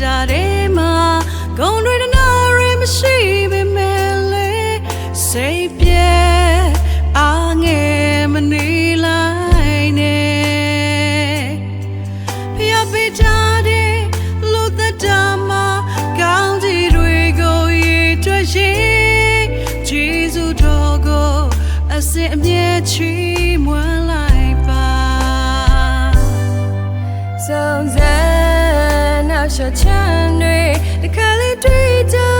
တာရဲမှာဂုံတွေတနာရမရှိပေမဲ့လေစိတ်ပြ စဉ်အမြဲချီးမွမ်းလိုက်ပါစုံစမ်းနောက်ရှော့ချမ်းတွေတစ်ခါလေးတွေ့ကြ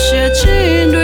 些情。